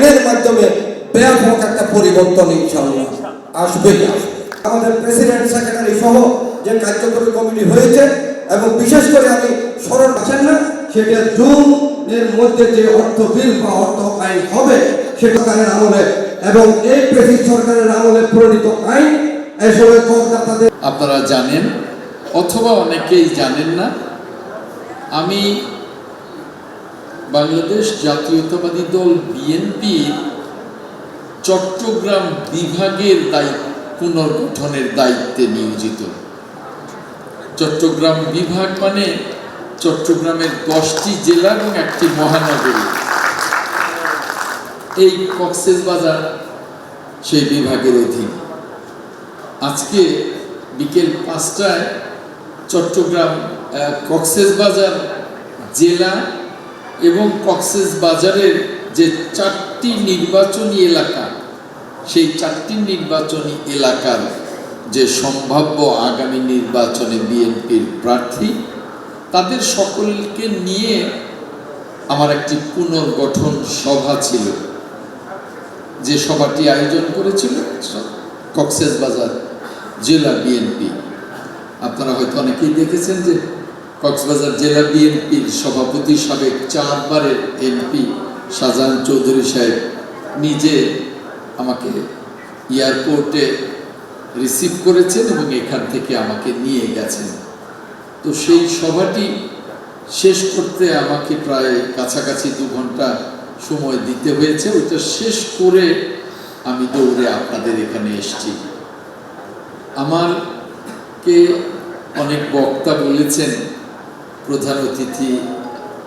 আইনের মাধ্যমে ব্যাপক একটা পরিবর্তন ইনশাআল্লাহ আসবে। আমাদের প্রেসিডেন্ট, সেক্রেটারি সহ যে কার্যকরী কমিটি হয়েছে এবং বিশেষ করে আমি স্মরণ আছেন না, সেটা জুনের মধ্যে যে অর্থ বিল বা অর্থ আইন হবে, সেটা সরকারের আমলে এবং এই প্রেসিডেন্ট সরকারের আমলে প্রণীত আইন করদাতাদের আপনারা জানেন, অথবা অনেকেই জানেন না, আমি বাংলাদেশ জাতীয়তাবাদী দল বিএনপি চট্টগ্রাম বিভাগের দায়িত্ব পুনর্গঠনের দায়িত্বে নিয়োজিত। চট্টগ্রাম বিভাগ মানে চট্টগ্রামের দশটি জেলা এবং একটি মহানগরী। এই কক্সেস বাজার সেই বিভাগের অধীন। আজকে বিকেল পাঁচটায় চট্টগ্রাম কক্সেস বাজার জেলা এবং কক্সেস বাজারের যে চারটি নির্বাচনী এলাকা, সেই চারটি নির্বাচনী এলাকার যে সম্ভাব্য আগামী নির্বাচনে বিএনপির প্রার্থী, তাদের সকলকে নিয়ে আমার একটি পুনর্গঠন সভা ছিল। যে সভাটি আয়োজন করেছিল কক্সেস বাজার জেলা বিএনপি। আপনারা হয়তো অনেকেই দেখেছেন যে কক্সবাজার জেলা বিএনপির সভাপতি সাবেক চারবারের এমপি শাহজাহান চৌধুরী সাহেব নিজে আমাকে এয়ারপোর্টে রিসিভ করেছেন এবং এখান থেকে আমাকে নিয়ে গেছেন। তো সেই সভাটি শেষ করতে আমাকে প্রায় কাছাকাছি দু ঘণ্টা সময় দিতে হয়েছে। ওইটা শেষ করে আমি দৌড়ে আপনাদের এখানে এসেছি। আমারকে অনেক বক্তা বলেছেন প্রধান অতিথি,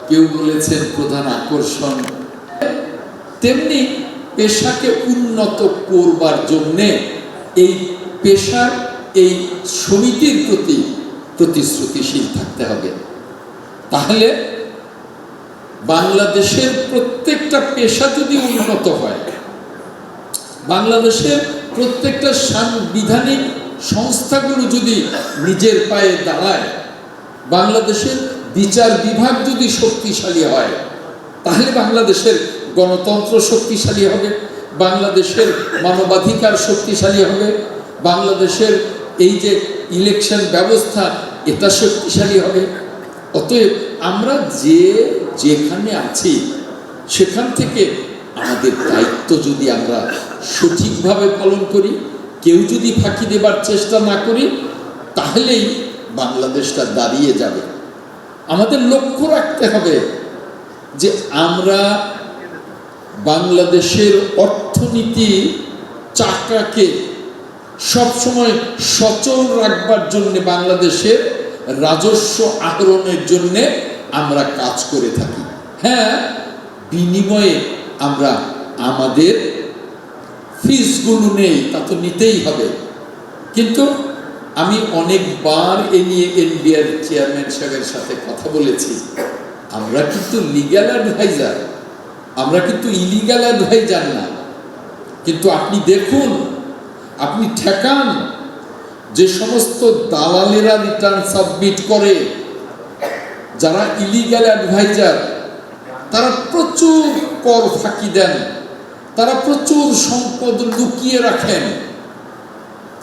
কেউ বলেছেন প্রধান আকর্ষণ। তেমনি পেশাকে উন্নত করবার জন্যে এই পেশার, এই সমিতির প্রতি প্রতিশ্রুতিশীল থাকতে হবে। তাহলে বাংলাদেশের প্রত্যেকটা পেশা যদি উন্নত হয়, বাংলাদেশের প্রত্যেকটা সাংবিধানিক সংস্থাগুলো যদি নিজের পায়ে দাঁড়ায়, বাংলাদেশের বিচার বিভাগ যদি শক্তিশালী হয়, তাহলে বাংলাদেশের গণতন্ত্র শক্তিশালী হবে, বাংলাদেশের মানবাধিকার শক্তিশালী হবে, বাংলাদেশের এই যে ইলেকশন ব্যবস্থা, এটা শক্তিশালী হবে। অতএব আমরা যে যেখানে আছি, সেখান থেকে আমাদের দায়িত্ব যদি আমরা সঠিকভাবে পালন করি, কেউ যদি ফাঁকি দেবার চেষ্টা না করি, তাহলেই বাংলাদেশটা দাঁড়িয়ে যাবে। আমাদের লক্ষ্য রাখতে হবে যে আমরা বাংলাদেশের অর্থনীতি চাকাকে সবসময় সচল রাখবার জন্য বাংলাদেশের রাজস্ব আহরণের জন্য আমরা কাজ করে থাকি। হ্যাঁ বিনিময়ে আমরা আমাদের ফিসগুলো নেই, তা তো নিতেই হবে। কিন্তু আমি অনেকবার এ নিয়ে এনবিআর চেয়ারম্যান সাহেবের সাথে কথা বলেছি। আমরা কিন্তু লিগ্যাল অ্যাডভাইজার আমরা কিন্তু ইলিগাল অ্যাডভাইজার না। কিন্তু আপনি দেখুন, আপনি ঠেকান যে সমস্ত দালালেরা রিটার্ন সাবমিট করে, যারা ইলিগাল অ্যাডভাইজার তারা প্রচুর কর ফাঁকি দেন, তারা প্রচুর সম্পদ লুকিয়ে রাখেন।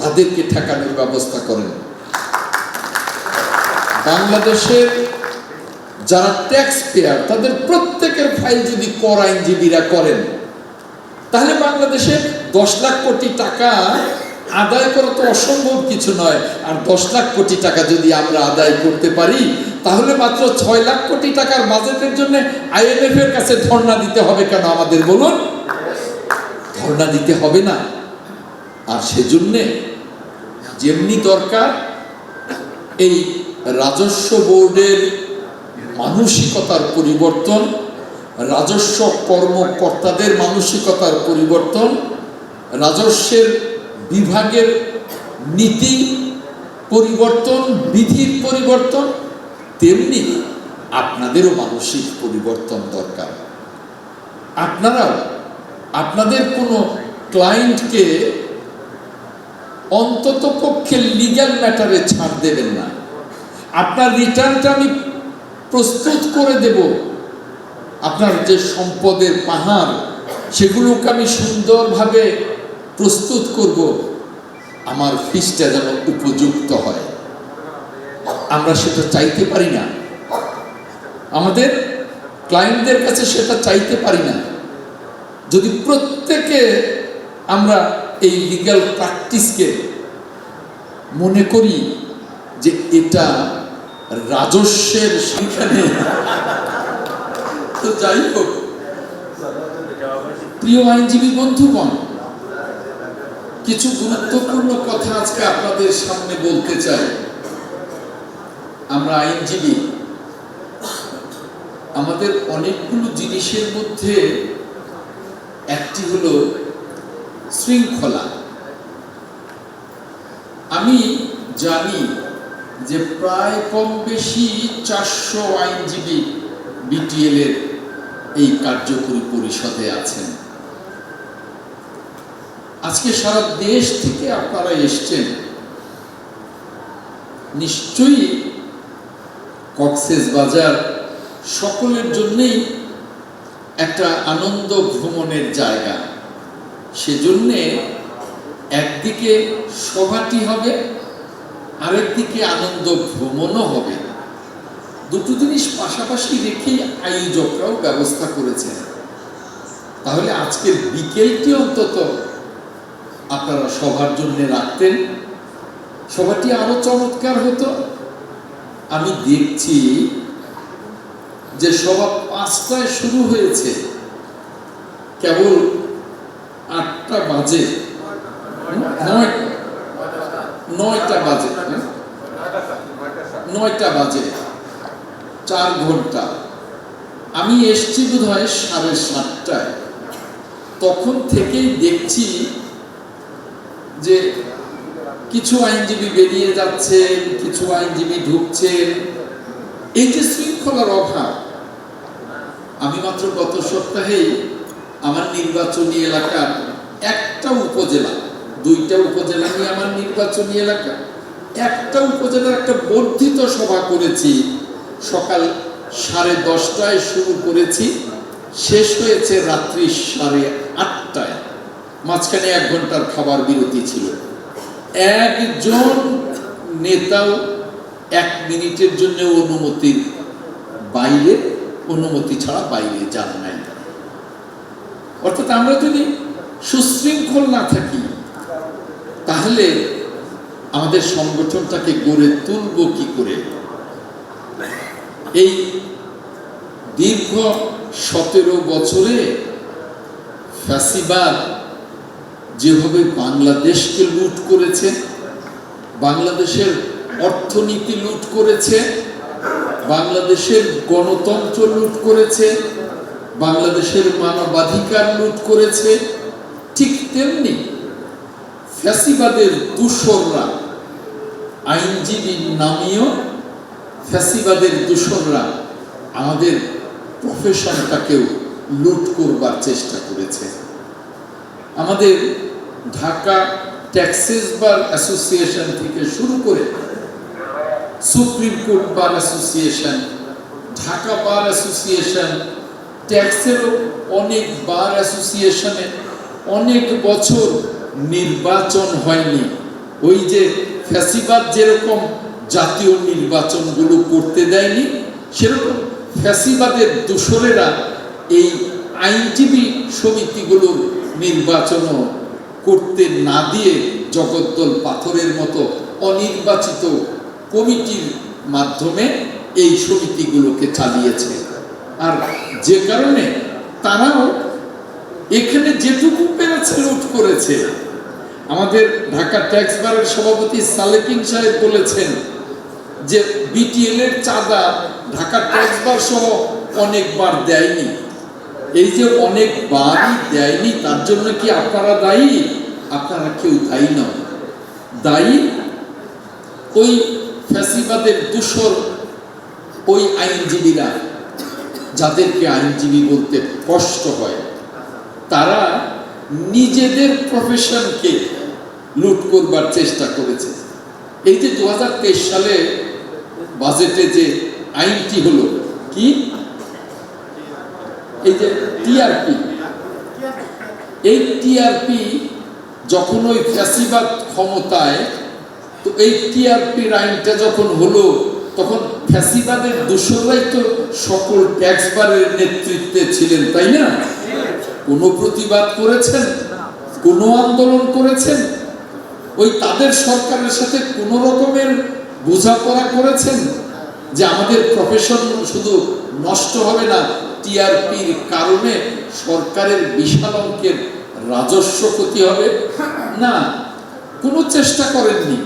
তাদেরকে ঠেকানোর ব্যবস্থা করেন। বাংলাদেশের যারা ট্যাক্স পেয়ার তাদের প্রত্যেকের ফাইল যদি কর আইনজীবীরা করেন, তাহলে বাংলাদেশে দশ লাখ কোটি টাকা আদায় করা তো অসম্ভব কিছু নয়। আর দশ লাখ কোটি টাকা যদি আমরা আদায় করতে পারি, তাহলে মাত্র ছয় লাখ কোটি টাকার বাজেটের জন্য আইএমএফ এর কাছে ধর্ণা দিতে হবে কেন আমাদের বলুন? ধর্ণা দিতে হবে না। আর সেজন্যে যেমনি দরকার, এই রাজস্ব বোর্ডের মানসিকতার পরিবর্তন, রাজস্ব কর্মকর্তাদের মানসিকতার পরিবর্তন, রাজস্বের বিভাগের নীতি পরিবর্তন, বিধির পরিবর্তন, তেমনি আপনাদেরও মানসিক পরিবর্তন দরকার। আপনারাও, আপনাদের কোনো ক্লায়েন্টকে অন্তত পক্ষে লিগ্যাল ম্যাটারে ছাড় দেবেন না। আপনার রিটার্নটা আমি প্রস্তুত করে দেব। আপনার যে সম্পদের পাহাড়, সেগুলোকে আমি সুন্দরভাবে প্রস্তুত করব। আমার ফিসটা যেন উপযুক্ত হয়। আমরা সেটা চাইতে পারি না। আমাদের ক্লায়েন্টদের কাছে সেটা চাইতে পারি না। যদি প্রত্যেকে আমরা এই লিগ্যাল প্র্যাকটিসকে মনে করি যে এটা রাজস্বের সেখানে তো যাই হোক, প্রিয় আইনজীবী বন্ধুগণ, কিছু গুরুত্বপূর্ণ কথা আজকে আপনাদের সামনে বলতে চাই। আমরা আইনজীবী, আমাদের অনেকগুলো জিনিসের মধ্যে একটি হলো শৃঙ্খলা। আমি জানি যে প্রায় কম বেশি চারশো আইনজীবী বিটিএল এর এই কার্যকরী পরিষদে আছেন। আজকে সারা দেশ থেকে আপনারা এসছেন। নিশ্চয়ই কক্সেস বাজার সকলের জন্যেই একটা আনন্দ ভ্রমণের জায়গা। সেজন্যে একদিকে সভাটি হবে, আরেকদিকে আনন্দ ভ্রমণও হবে। দুটো জিনিস পাশাপাশি রেখেই আয়োজকরাও ব্যবস্থা করেছেন। তাহলে আজকের বিকেলটি অন্তত আপনারা সবার জন্য রাখতেন। সভাটি আরও চমৎকার হতো। আমি দেখছি যে সভা পাঁচটায় শুরু হয়েছে। কেবল আটটা বাজে। নয়টা বাজে? নয়টা বাজে। চার ঘণ্টা। আমি এসছি বোধ হয় সাড়ে সাতটায়। তখন থেকেই দেখছি যে কিছু আইনজীবী বেরিয়ে যাচ্ছেন, কিছু আইনজীবী ঢুকছেন। এই যে শৃঙ্খলার অভাব, আমি মাত্র গত সপ্তাহেই আমার নির্বাচনী এলাকার একটা উপজেলা, দুইটা উপজেলা নিয়ে আমার নির্বাচনী এলাকা। একটা উপজেলার একটা বর্ধিত সভা করেছি, সকাল সাড়ে দশটায় শুরু করেছি, শেষ হয়েছে রাত্রি সাড়ে আটটায়। মাঝখানে এক ঘণ্টার খাবার বিরতি ছিল। একজন নেতাও এক মিনিটের জন্য অনুমতির বাইরে, অনুমতি ছাড়া বাইরে যান নাই। অর্থাৎ আমরা যদি সুশৃঙ্খল না থাকি, তাহলে আমাদের সংগঠনটাকে গড়ে তুলব কি করে? এই দীর্ঘ সতেরো বছরে ফ্যাসিবাদ যেভাবে বাংলাদেশকে লুট করেছে, বাংলাদেশের অর্থনীতি লুট করেছে, বাংলাদেশের গণতন্ত্র লুট করেছে, বাংলাদেশের মানবাধিকার লুট করেছে ঠিক তেমনি ফ্যাসিবাদের দূষররা আইনজীবীর নামীয় ফ্যাসিবাদের দূষররা আমাদের প্রফেশনটাকেও লুট করবার চেষ্টা করেছে। আমাদের ঢাকা ট্যাক্সিস বার অ্যাসোসিয়েশন থেকে শুরু করে supreme court bar association Dhaka bar association ট্যাক্সেরও অনেক বার অ্যাসোসিয়েশনে অনেক বছর নির্বাচন হয়নি। ওই যে ফ্যাসিবাদ যেরকম জাতীয় নির্বাচনগুলো করতে দেয়নি, সেরকম ফ্যাসিবাদের দূষরেরা এই আইনজীবী সমিতিগুলোর নির্বাচনও করতে না দিয়ে জগদ্দল পাথরের মতো অনির্বাচিত কমিটির মাধ্যমে এই সমিতিগুলোকে চালিয়েছে। আর যে কারণে তারাও এখানে যেটুকু পেরেছে লুট করেছে, আমাদের ঢাকা ট্যাক্স বারের সভাপতি সালেকিং সাহেব বলেছেন যে বিটিএল এর চাঁদা ঢাকা ট্যাক্স বার সহ অনেকবার দেয়নি। এই যে অনেকবারই দেয়নি, তার জন্য কি আপনারা দায়ী? আপনারা কেউ দায়ী নন। দায়ী ওই ফ্যাসিবাদের দূষর ওই আইনজীবীরা, যাদেরকে আইনজীবী বলতে কষ্ট হয়। তারা নিজেদের প্রফেশনকে লুট করবার চেষ্টা করেছে। এই যে দুহাজার তেইশ সালে বাজেটে যে আইনটি হলো, কি? এই যে টিআরপি এই টিআরপি যখন ওই ফ্যাসিবাদ ক্ষমতায়, তো এই টিআরপি আইনটা যখন হলো, তখন ফ্যাসিবাদের দোষরাই তো সকল ট্যাক্স বারের নেতৃত্বে ছিলেন, তাই না? কোনো প্রতিবাদ করেছেন? কোনো আন্দোলন করেছেন? ওই তাদের সরকারের সাথে কোনো রকমের বোঝাপড়া করেছেন? যে আমাদের প্রফেশন শুধু নষ্ট হবে না টিআরপির কারণে সরকারের বিশাল অঙ্কের রাজস্ব ক্ষতি হবে? না, কোনো চেষ্টা করেননি।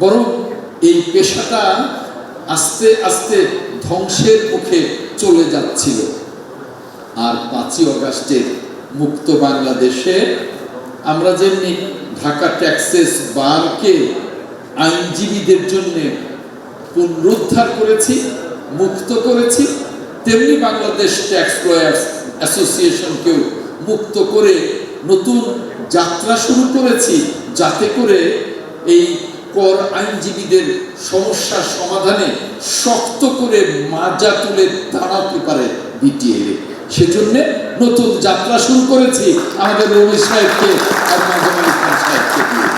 বরং এই পেশাটা আস্তে আস্তে ধ্বংসের মুখে চলে যাচ্ছিল। আর পাঁচই অগাস্টের মুক্ত বাংলাদেশে আমরা যেমনি ঢাকা ট্যাক্সেস বারকে আইনজীবীদের জন্য পুনরুদ্ধার করেছি, মুক্ত করেছি, তেমনি বাংলাদেশ ট্যাক্স লয়ার্স অ্যাসোসিয়েশনকেও মুক্ত করে নতুন যাত্রা শুরু করেছি যাতে করে এই কর আইনজীবীদের সমস্যার সমাধানে শক্ত করে মাজা তুলে দাঁড়াতে পারে বিটিএ সেজন্য নতুন যাত্রা শুরু করেছি। আমাদের রবি সাহেবকে আর মাঝে সাহেবকে দিয়ে।